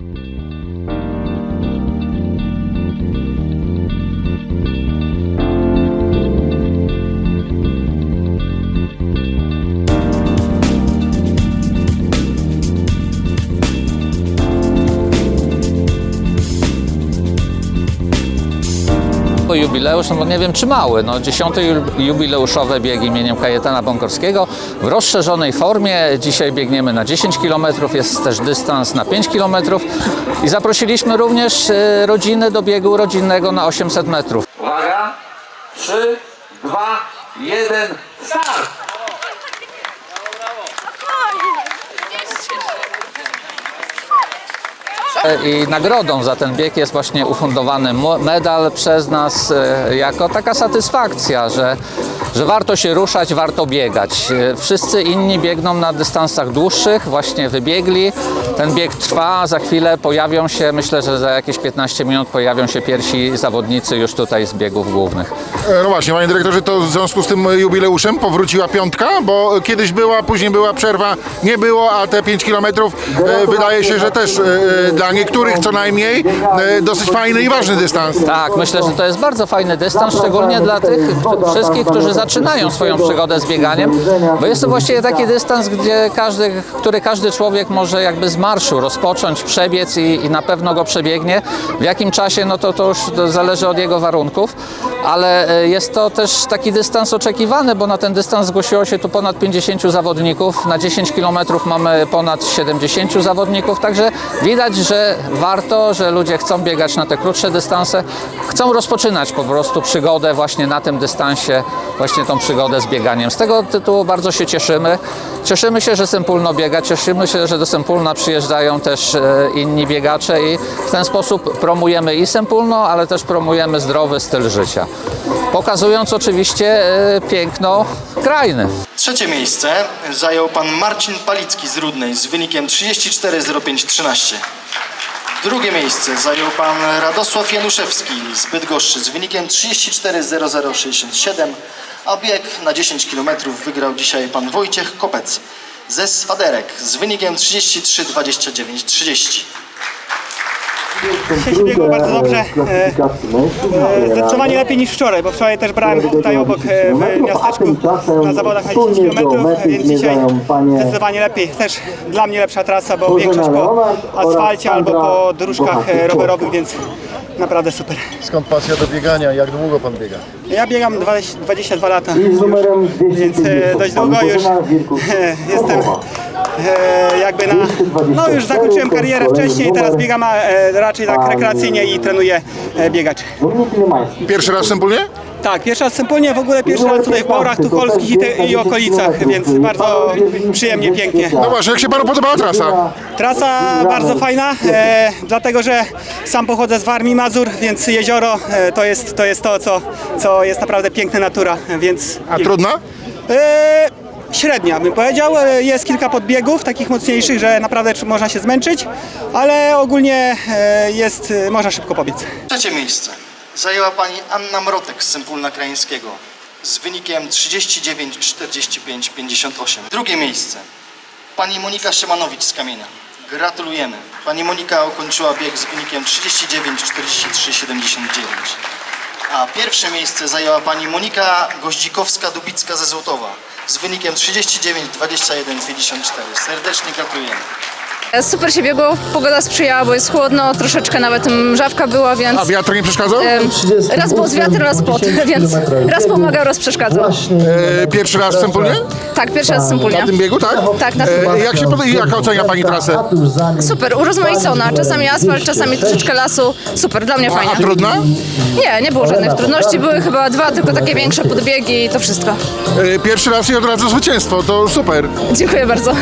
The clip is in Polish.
Música jubileusz, no bo nie wiem czy mały, no dziesiąty ju- jubileuszowe biegi imieniem Kajetana Bąkorskiego w rozszerzonej formie. Dzisiaj biegniemy na 10 km, jest też dystans na 5 km i zaprosiliśmy również e, rodziny do biegu rodzinnego na 800 metrów. Uwaga, 3, 2, 1, start! I nagrodą za ten bieg jest właśnie ufundowany medal przez nas e, jako taka satysfakcja, że, że warto się ruszać, warto biegać. E, Wszyscy inni biegną na dystansach dłuższych, właśnie wybiegli. Ten bieg trwa, za chwilę pojawią się, myślę, że za jakieś 15 minut pojawią się pierwsi zawodnicy już tutaj z biegów głównych. E, No właśnie, panie dyrektorze, to w związku z tym jubileuszem powróciła piątka, bo kiedyś była, później była przerwa, nie było, a te 5 kilometrów e, wydaje się, że też dla niektórych co najmniej dosyć fajny i ważny dystans. Tak, myślę, że to jest bardzo fajny dystans, szczególnie dla tych wszystkich, którzy zaczynają swoją przygodę z bieganiem, bo jest to właściwie taki dystans, gdzie każdy, który każdy człowiek może jakby z marszu rozpocząć, przebiec i, i na pewno go przebiegnie. W jakim czasie, no to to już zależy od jego warunków, ale e, jest to też taki dystans oczekiwany, bo na ten dystans zgłosiło się tu ponad 50 zawodników, na 10 km mamy ponad 70 zawodników, także widać, że warto, że ludzie chcą biegać na te krótsze dystanse, chcą rozpoczynać po prostu przygodę właśnie na tym dystansie, właśnie tą przygodę z bieganiem. Z tego tytułu bardzo się cieszymy. Cieszymy się, że Sempólno biega, cieszymy się, że do Sempólna przyjeżdżają też e, inni biegacze i w ten sposób promujemy i Sempólno, ale też promujemy zdrowy styl życia. Pokazując oczywiście e, piękno krainy. Trzecie miejsce zajął pan Marcin Palicki z Rudnej z wynikiem 34.05.13. Drugie miejsce zajął pan Radosław Januszewski z Bydgoszczy z wynikiem 34.0067, a bieg na 10 km wygrał dzisiaj pan Wojciech Kopec ze Swaderek z wynikiem 33.29.30. Dzisiaj się biegło bardzo dobrze. E, e, Zdecydowanie lepiej niż wczoraj, bo wczoraj też brałem tutaj obok e, w miasteczku na zawodach na 10 km, więc dzisiaj zdecydowanie lepiej. Też dla mnie lepsza trasa, bo większość po asfalcie albo po dróżkach e, rowerowych, więc naprawdę super. Skąd pasja do biegania? Jak długo pan biega? Ja biegam 20, 22 lata, z numerem więc e, dość długo już e, jestem e, jakby na... No już zakończyłem karierę wcześniej, teraz biegam e, raczej tak rekreacyjnie i trenuję e, biegaczy. Pierwszy raz w Sempólnie? Tak, pierwszy raz w w ogóle pierwszy raz tutaj w Borach Tucholskich i, te, i okolicach, więc bardzo przyjemnie, pięknie. No właśnie, jak się panu podobała trasa? Trasa bardzo fajna, e, dlatego że sam pochodzę z Warmii Mazur, więc jezioro e, to jest to, jest to co, co jest naprawdę piękna natura, więc... A trudna? E, średnia bym powiedział, E, jest kilka podbiegów takich mocniejszych, że naprawdę tr- można się zmęczyć, ale ogólnie e, jest, e, można szybko pobiec. Trzecie miejsce zajęła pani Anna Mrotek z Sempólna Krajeńskiego z wynikiem 39.45.58. Drugie miejsce pani Monika Szymanowicz z Kamienia. Gratulujemy. Pani Monika ukończyła bieg z wynikiem 39.43.79. A pierwsze miejsce zajęła pani Monika Goździkowska-Dubicka ze Złotowa z wynikiem 39.21.54. Serdecznie gratulujemy. Super się biegło, pogoda sprzyjała, bo jest chłodno, troszeczkę nawet mrzawka była, więc A wiatr nie przeszkadzał? em, raz było z wiatr, raz pot, więc raz pomagał, raz przeszkadzał. E, pierwszy raz w Sempólnie? Tak, pierwszy raz w Sempólnie. Na tym biegu, tak? Tak, na tym E, jak się podoba, jak ocenia pani trasę? Super, urozmaicona, czasami asfalt, czasami troszeczkę lasu, super, dla mnie A fajnie. trudna? Nie, nie było żadnych trudności, były chyba dwa, tylko takie większe podbiegi i to wszystko. E, pierwszy raz i od razu zwycięstwo, to super. Dziękuję bardzo.